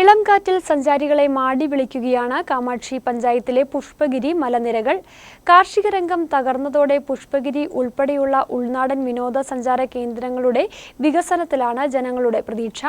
ഇളം കാറ്റിൽ സഞ്ചാരികളെ മാടി വിളിക്കുകയാണ് കാമാക്ഷി പഞ്ചായത്തിലെ പുഷ്പഗിരി മലനിരകൾ. കാർഷിക രംഗം തകർന്നതോടെ പുഷ്പഗിരി ഉൾപ്പെടെയുള്ള ഉൾനാടൻ വിനോദസഞ്ചാര കേന്ദ്രങ്ങളുടെ വികസനത്തിലാണ് ജനങ്ങളുടെ പ്രതീക്ഷ.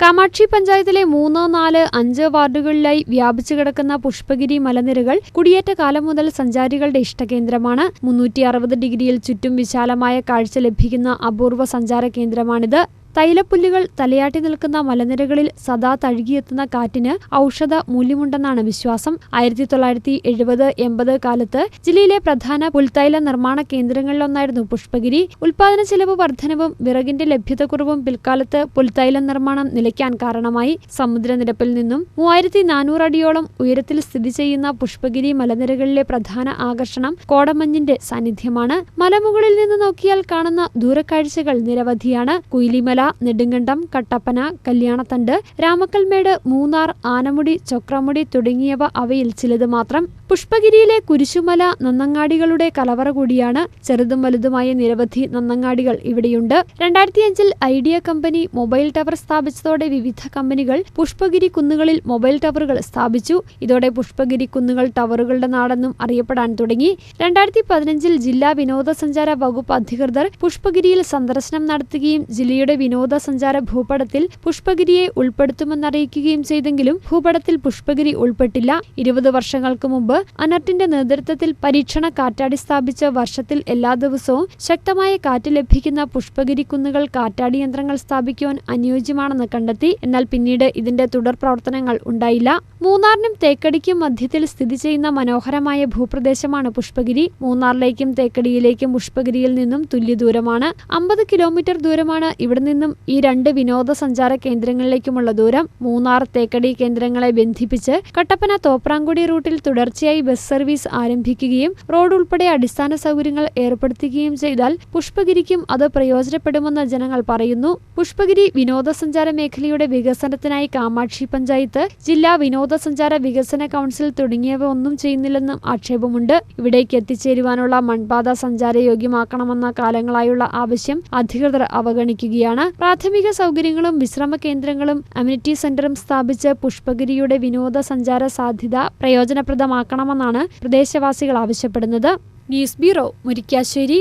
കാമാക്ഷി പഞ്ചായത്തിലെ മൂന്ന് നാല് അഞ്ച് വാർഡുകളിലായി വ്യാപിച്ചു കിടക്കുന്ന പുഷ്പഗിരി മലനിരകൾ കുടിയേറ്റ കാലം മുതൽ സഞ്ചാരികളുടെ ഇഷ്ടകേന്ദ്രമാണ്. മുന്നൂറ്റി അറുപത് ഡിഗ്രിയിൽ ചുറ്റും വിശാലമായ കാഴ്ച ലഭിക്കുന്ന അപൂർവ സഞ്ചാര കേന്ദ്രമാണിത്. തൈലപ്പുല്ലുകൾ തലയാട്ടി നിൽക്കുന്ന മലനിരകളിൽ സദാ തഴുകിയെത്തുന്ന കാറ്റിന് ഔഷധ മൂല്യമുണ്ടെന്നാണ് വിശ്വാസം. ആയിരത്തി തൊള്ളായിരത്തി എഴുപത് എൺപത് കാലത്ത് ജില്ലയിലെ പ്രധാന പുൽത്തൈല നിർമ്മാണ കേന്ദ്രങ്ങളിലൊന്നായിരുന്നു പുഷ്പഗിരി. ഉൽപാദന ചെലവ് വർധനവും വിറകിന്റെ ലഭ്യതക്കുറവും പിൽക്കാലത്ത് പുൽത്തൈല നിർമ്മാണം നിലയ്ക്കാൻ കാരണമായി. സമുദ്രനിരപ്പിൽ നിന്നും മൂവായിരത്തി നാനൂറ് അടിയോളം ഉയരത്തിൽ സ്ഥിതി ചെയ്യുന്ന പുഷ്പഗിരി മലനിരകളിലെ പ്രധാന ആകർഷണം കോടമഞ്ഞിന്റെ സാന്നിധ്യമാണ്. മലമുകളിൽ നിന്ന് നോക്കിയാൽ കാണുന്ന ദൂരക്കാഴ്ചകൾ നിരവധിയാണ്. കുയിലിമല നെടുങ്കണ്ടം കട്ടപ്പന കല്യാണത്തണ്ട് രാമക്കൽമേട് മൂന്നാർ ആനമുടി ചൊക്രമുടി തുടങ്ങിയവ അവയിൽ ചിലത് മാത്രം പുഷ്പഗിരിയിലെ കുരിശുമല നന്നങ്ങാടികളുടെ കലവറ കൂടിയാണ് ചെറുതും വലുതുമായ നിരവധി നന്നങ്ങാടികൾ ഇവിടെയുണ്ട്. രണ്ടായിരത്തിയഞ്ചിൽ ഐഡിയ കമ്പനി മൊബൈൽ ടവർ സ്ഥാപിച്ചതോടെ വിവിധ കമ്പനികൾ പുഷ്പഗിരി കുന്നുകളിൽ മൊബൈൽ ടവറുകൾ സ്ഥാപിച്ചു. ഇതോടെ പുഷ്പഗിരി കുന്നുകൾ ടവറുകളുടെ നാടെന്നും അറിയപ്പെടാൻ തുടങ്ങി. രണ്ടായിരത്തി പതിനഞ്ചിൽ ജില്ലാ വിനോദസഞ്ചാര വകുപ്പ് അധികൃതർ പുഷ്പഗിരിയിൽ സന്ദർശനം നടത്തുകയും ജില്ലയുടെ വിനോദസഞ്ചാര ഭൂപടത്തിൽ പുഷ്പഗിരിയെ ഉൾപ്പെടുത്തുമെന്നറിയിക്കുകയും ചെയ്തെങ്കിലും ഭൂപടത്തിൽ പുഷ്പഗിരി ഉൾപ്പെട്ടില്ല. ഇരുപത് വർഷങ്ങൾക്ക് മുമ്പ് അനർട്ടിന്റെ നേതൃത്വത്തിൽ പരീക്ഷണ കാറ്റാടി സ്ഥാപിച്ച വർഷത്തിൽ എല്ലാ ദിവസവും ശക്തമായ കാറ്റ് ലഭിക്കുന്ന പുഷ്പഗിരി കുന്നുകൾ കാറ്റാടി യന്ത്രങ്ങൾ സ്ഥാപിക്കുവാൻ അനുയോജ്യമാണെന്ന് കണ്ടെത്തി. എന്നാൽ പിന്നീട് ഇതിന്റെ തുടർ പ്രവർത്തനങ്ങൾ ഉണ്ടായില്ല. മൂന്നാറിനും തേക്കടിക്കും മധ്യത്തിൽ സ്ഥിതി ചെയ്യുന്ന മനോഹരമായ ഭൂപ്രദേശമാണ് പുഷ്പഗിരി. മൂന്നാറിലേക്കും തേക്കടിയിലേക്കും പുഷ്പഗിരിയിൽ നിന്നും തുല്യ ദൂരമാണ്. അമ്പത് കിലോമീറ്റർ ദൂരമാണ് ഇവിടെ നിന്നും ഈ രണ്ട് വിനോദസഞ്ചാര കേന്ദ്രങ്ങളിലേക്കുമുള്ള ദൂരം. മൂന്നാർ തേക്കടി കേന്ദ്രങ്ങളെ ബന്ധിപ്പിച്ച് കട്ടപ്പന തോപ്രാങ്കുടി റൂട്ടിൽ തുടർച്ചയായി ബസ് സർവീസ് ആരംഭിക്കുകയും റോഡ് ഉൾപ്പെടെ അടിസ്ഥാന സൗകര്യങ്ങൾ ഏർപ്പെടുത്തുകയും ചെയ്താൽ പുഷ്പഗിരിക്കും അത് പ്രയോജനപ്പെടുമെന്ന് ജനങ്ങൾ പറയുന്നു. പുഷ്പഗിരി വിനോദസഞ്ചാര മേഖലയുടെ വികസനത്തിനായി കാമാക്ഷി പഞ്ചായത്ത് ജില്ലാ വിനോദസഞ്ചാര വികസന കൗൺസിൽ തുടങ്ങിയവ ഒന്നും ചെയ്യുന്നില്ലെന്നും ആക്ഷേപമുണ്ട്. ഇവിടേക്ക് എത്തിച്ചേരുവാനുള്ള മൺപാത സഞ്ചാരയോഗ്യമാക്കണമെന്ന കാലങ്ങളായുള്ള ആവശ്യം അധികൃതർ അവഗണിക്കുകയാണ്. പ്രാഥമിക സൗകര്യങ്ങളും വിശ്രമ കേന്ദ്രങ്ങളും അമ്യൂണിറ്റി സെന്ററും സ്ഥാപിച്ച് പുഷ്പഗിരിയുടെ വിനോദസഞ്ചാര സാധ്യത പ്രയോജനപ്രദമാക്കണമെന്നാണ് പ്രദേശവാസികൾ ആവശ്യപ്പെടുന്നത്. News bureau Murikkassery.